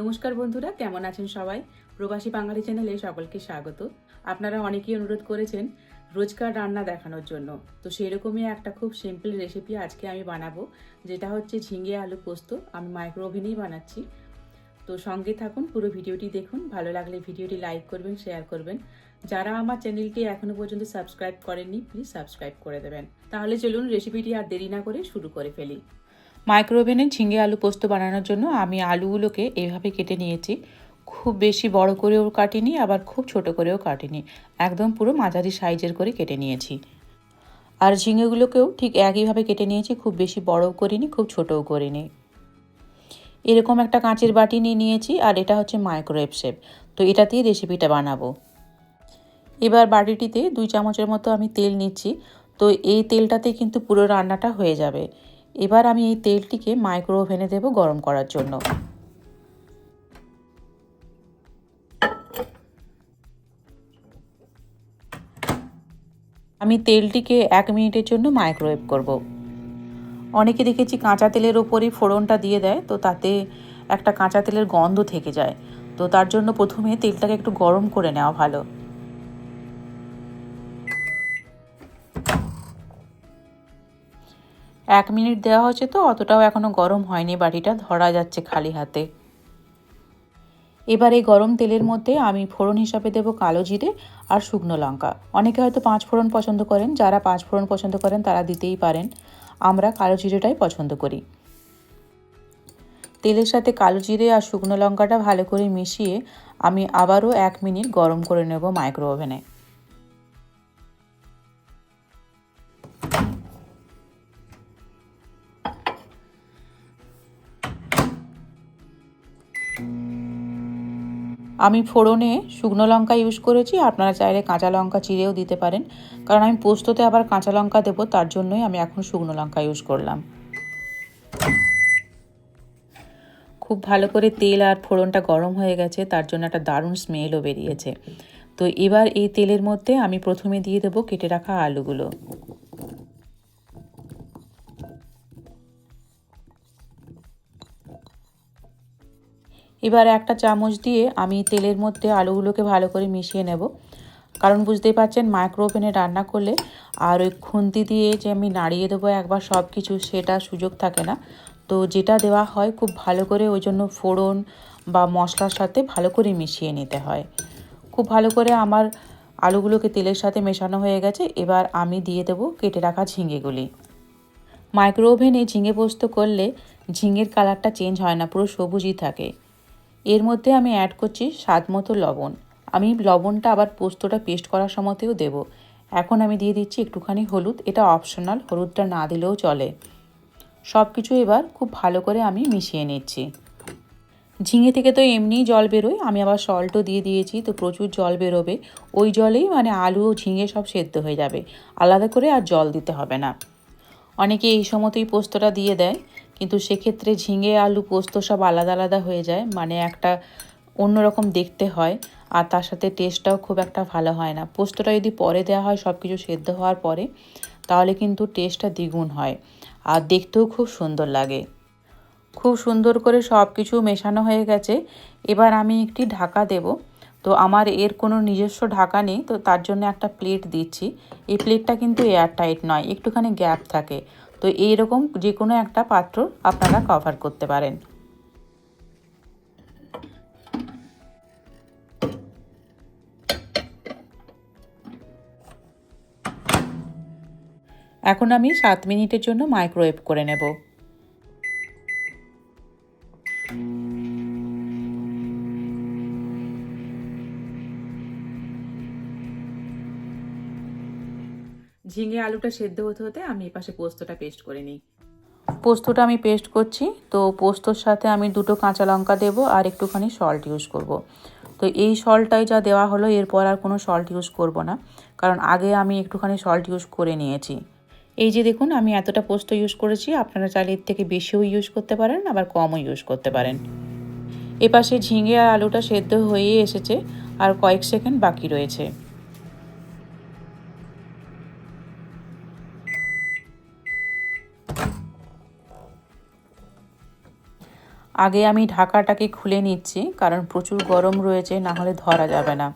নমস্কার বন্ধুরা, কেমন আছেন সবাই? প্রবাসী বাঙালি চ্যানেলে সকলকে স্বাগত। আপনারা অনেকেই অনুরোধ করেছেন রোজকার রান্না দেখানোর জন্য। তো সেরকমই একটা খুব সিম্পল রেসিপি আজকে আমি বানাবো, যেটা হচ্ছে ঝিঙে আলু পোস্ত। আমি মাইক্রো ওভেনেই বানাচ্ছি। তো সঙ্গে থাকুন, পুরো ভিডিওটি দেখুন। ভালো লাগলে ভিডিওটি লাইক করবেন শেয়ার করবেন। যারা আমার চ্যানেলটি এখনও পর্যন্ত সাবস্ক্রাইব করেননি প্লিজ সাবস্ক্রাইব করে দেবেন। তাহলে চলুন রেসিপিটি আর দেরি না করে শুরু করে ফেলি। মাইক্রো ওভেনে ঝিঙে আলু পোস্ত বানানোর জন্য আমি আলুগুলোকে এভাবে কেটে নিয়েছি। খুব বেশি বড় করেও কাটিনি, আবার খুব ছোট করেও কাটিনি। একদম পুরো মাঝারি সাইজের করে কেটে নিয়েছি। আর ঝিঙেগুলোকেও ঠিক একইভাবে কেটে নিয়েছি, খুব বেশি বড়ও করিনি, খুব ছোটও করিনি। এরকম একটা কাঁচের বাটি নিয়ে নিয়েছি, আর এটা হচ্ছে মাইক্রোওয়েভ শেপ। তো এটাতেই রেসিপিটা বানাবো। এবার বাটিটিতে দুই চামচের মতো আমি তেল নিচ্ছি। তো এই তেলটাতে কিন্তু পুরো রান্নাটা হয়ে যাবে। এবার আমি এই তেলটিকে মাইক্রো ওভেনে দেব গরম করার জন্য। আমি তেলটিকে এক মিনিটের জন্য মাইক্রোওয়েভ করব। অনেকে দেখেছি কাঁচা তেলের ওপরই ফোড়নটা দিয়ে দেয়, তো তাতে একটা কাঁচা তেলের গন্ধ থেকে যায়। তো তার জন্য প্রথমে তেলটাকে একটু গরম করে নেওয়া ভালো। এক মিনিট দেওয়া হচ্ছে তো, অতটাও এখনও গরম হয়নি, বাটিটা ধরা যাচ্ছে খালি হাতে। এবার এই গরম তেলের মধ্যে আমি ফোড়ন হিসাবে দেব কালো জিরে আর শুকনো লঙ্কা। অনেকে হয়তো পাঁচ ফোড়ন পছন্দ করেন, যারা পাঁচ ফোড়ন পছন্দ করেন তারা দিতেই পারেন। আমরা কালো জিরেটাই পছন্দ করি। তেলের সাথে কালো জিরে আর শুকনো লঙ্কাটা ভালো করে মিশিয়ে আমি আবারও এক মিনিট গরম করে নেব মাইক্রো ওভেনে আমি ফোড়নে শুকনো লঙ্কা ইউজ করেছি, আপনারা চাইলে কাঁচা লঙ্কা চিড়েও দিতে পারেন। কারণ আমি পোস্ততে আবার কাঁচা লঙ্কা দেবো, তার জন্যই আমি এখন শুকনো লঙ্কা ইউজ করলাম। খুব ভালো করে তেল আর ফোড়নটা গরম হয়ে গেছে, তার জন্য একটা দারুণ স্মেলও বেরিয়েছে। তো এবার এই তেলের মধ্যে আমি প্রথমে দিয়ে দেবো কেটে রাখা আলুগুলো। এবার একটা চামচ দিয়ে আমি তেলের মধ্যে আলুগুলোকে ভালো করে মিশিয়ে নেব। কারণ বুঝতেই পারছেন মাইক্রো ওভেনে রান্না করলে আর ওই খুন্তি দিয়ে যে আমি নাড়িয়ে দেবো একবার সব কিছু সেটা সুযোগ থাকে না। তো যেটা দেওয়া হয় খুব ভালো করে ওই জন্য ফোড়ন বা মশলার সাথে ভালো করে মিশিয়ে নিতে হয়। খুব ভালো করে আমার আলুগুলোকে তেলের সাথে মেশানো হয়ে গেছে, এবার আমি দিয়ে দেবো কেটে রাখা ঝিঙেগুলি। মাইক্রো ওভেনে ঝিঙে পোস্ত করলে ঝিঙের কালারটা চেঞ্জ হয় না, পুরো সবুজই থাকে। এর মধ্যে আমি অ্যাড করছি স্বাদ মতো লবণ। আমি লবণটা আবার পোস্তটা পেস্ট করার সময়তেও দেব। এখন আমি দিয়ে দিচ্ছি একটুখানি হলুদ। এটা অপশনাল হলুদটা না দিলেও চলে। সব কিছু এবার খুব ভালো করে আমি মিশিয়ে নিচ্ছি। ঝিঙে থেকে তো এমনিই জল বেরোয়। আমি আবার সল্টও দিয়ে দিয়েছি, তো প্রচুর জল বেরোবে। ওই জলেই মানে আলু ও ঝিঙে সব সেদ্ধ হয়ে যাবে। আলাদা করে আর জল দিতে হবে না। অনেকে এই সময়তেই পোস্তটা দিয়ে দেয়। কিন্তু সেক্ষেত্রে ঝিঙে, আলু, পোস্ত সব আলাদা আলাদা হয়ে যায়। মানে একটা অন্যরকম দেখতে হয়, আর তার সাথে টেস্টটাও খুব একটা ভালো হয় না। পোস্তটা যদি পরে দেওয়া হয় সব কিছু সেদ্ধ হওয়ার পরে, তাহলে কিন্তু টেস্টটা দ্বিগুণ হয়, আর দেখতেও খুব সুন্দর লাগে। খুব সুন্দর করে সব কিছু মেশানো হয়ে গেছে। এবার আমি একটি ঢাকা দেব। তো আমার এর কোনো নিজস্ব ঢাকা নেই, তো তার জন্য একটা প্লেট দিচ্ছি। এই প্লেটটা কিন্তু এয়ার টাইট নয়, একটুখানি গ্যাপ থাকে। তো এইরকম যে কোনো একটা পাত্র আপনারা কভার করতে পারেন। এখন আমি সাত মিনিটের জন্য মাইক্রোওয়েভ করে নেব। ঝিঙে আলুটা সেদ্ধ হতে হতে আমি এপাশে পোস্তটা পেস্ট করে নিই। পোস্তটা আমি পেস্ট করছি, তো পোস্তর সাথে আমি দুটো কাঁচা লঙ্কা দেবো আর একটুখানি সল্ট ইউজ করব। তো এই সল্টটাই যা দেওয়া হলো, এরপর আর কোনো সল্ট ইউজ করব না, কারণ আগে আমি একটুখানি সল্ট ইউজ করে নিয়েছি। এই যে দেখুন, আমি এতটা পোস্ত ইউজ করেছি, আপনারা চাইলে এর থেকে বেশিও ইউজ করতে পারেন, আবার কমও ইউজ করতে পারেন। এপাশে ঝিঙে আর আলুটা সেদ্ধ হয়ে এসেছে, আর কয়েক সেকেন্ড বাকি রয়েছে। আগে আমি ঢাকাটাকে খুলে নিচ্ছি, কারণ প্রচুর গরম রয়েছে, না হলে ধরা যাবে না।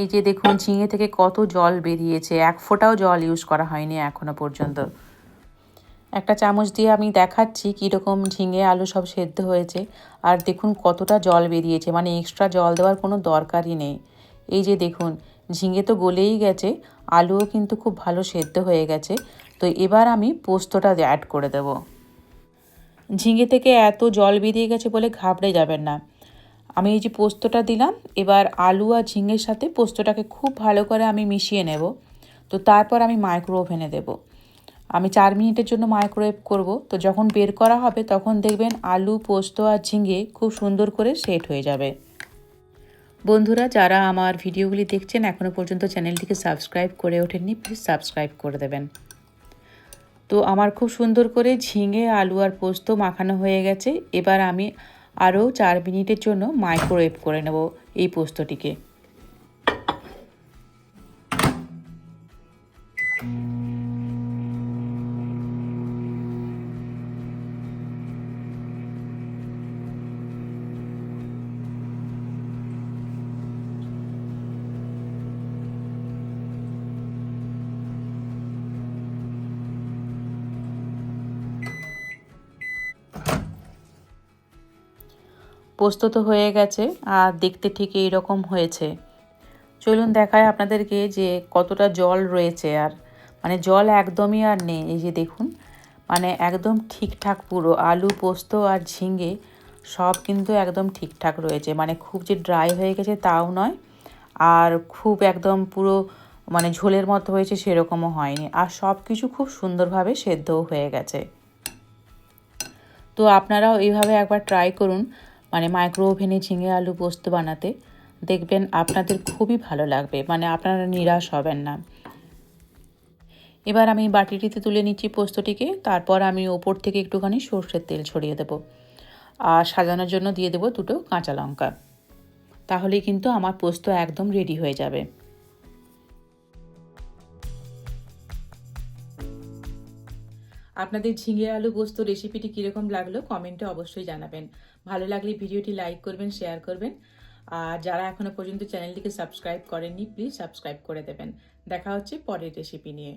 এই যে দেখুন, ঝিঙে থেকে কত জল বেরিয়েছে, এক ফোঁটাও জল ইউজ করা হয়নি এখনও পর্যন্ত। একটা চামচ দিয়ে আমি দেখাচ্ছি কীরকম ঝিঙে, আলু সব সেদ্ধ হয়েছে, আর দেখুন কতটা জল বেরিয়েছে মানে এক্সট্রা জল দেওয়ার কোনো দরকারই নেই। এই যে দেখুন, ঝিঙে তো গলেই গেছে, আলুও কিন্তু খুব ভালো সেদ্ধ হয়ে গেছে তো এবার আমি পোস্তটা অ্যাড করে দেব। ঝিঙে থেকে এত জল বেরিয়ে গেছে বলে ঘাবড়ে যাবেন না। আমি এই যে পোস্তটা দিলাম, এবার আলু আর ঝিঙের সাথে পোস্তটাকে খুব ভালো করে আমি মিশিয়ে নেব। তো তারপর আমি মাইক্রো ওভেনে দেব। আমি চার মিনিটের জন্য মাইক্রোওয়েভ করব। তো যখন বের করা হবে, তখন দেখবেন আলু, পোস্ত আর ঝিঙে খুব সুন্দর করে সেট হয়ে যাবে। বন্ধুরা, যারা আমার ভিডিওগুলি দেখছেন এখনও পর্যন্ত চ্যানেলটিকে সাবস্ক্রাইব করে ওঠেননি প্লিজ সাবস্ক্রাইব করে দেবেন। তো আমার খুব সুন্দর করে ঝিঙে, আলু আর পোস্ত মাখানো হয়ে গেছে। এবার আমি আরও চার মিনিটের জন্য মাইক্রোওয়েভ করে নেব এই পোস্তটিকে। পোস্ত তো হয়ে গেছে আর দেখতে ঠিক এইরকম হয়েছে। চলুন দেখায় আপনাদেরকে যে কতটা জল রয়েছে আর মানে জল একদমই আর নেই, এই যে দেখুন। মানে একদম ঠিকঠাক পুরো, আলু, পোস্ত আর ঝিঙে সব কিন্তু একদম ঠিকঠাক রয়েছে। মানে খুব যে ড্রাই হয়ে গেছে তাও নয়, আর খুব একদম পুরো মানে ঝোলের মতো হয়েছে সেরকমও হয়নি। আর সব কিছু খুব সুন্দরভাবে সেদ্ধও হয়ে গেছে। তো আপনারাও এইভাবে একবার ট্রাই করুন। মানে মাইক্রো ওভেনে ঝিঙে আলু পোস্ত বানাতে দেখবেন আপনাদের খুবই ভালো লাগবে। মানে আপনারা নিরাশ হবেন না। এবার আমি বাটিটিতে তুলে নিচ্ছি পোস্তটিকে, তারপর আমি ওপর থেকে একটুখানি সর্ষের তেল ছড়িয়ে দেবো। আর সাজানোর জন্য দিয়ে দেবো দুটো কাঁচা লঙ্কা। তাহলে কিন্তু আমার পোস্ত একদম রেডি হয়ে যাবে। আপনাদের ঝিঙে আলু গোস্ত রেসিপিটি কীরকম লাগল কমেন্টে অবশ্যই জানাবেন। ভালো লাগলে ভিডিওটি লাইক করবেন শেয়ার করবেন। আর যারা এখনও পর্যন্ত চ্যানেলটিকে সাবস্ক্রাইব করেননি প্লিজ সাবস্ক্রাইব করে দেবেন। দেখা হচ্ছে পরের রেসিপি নিয়ে।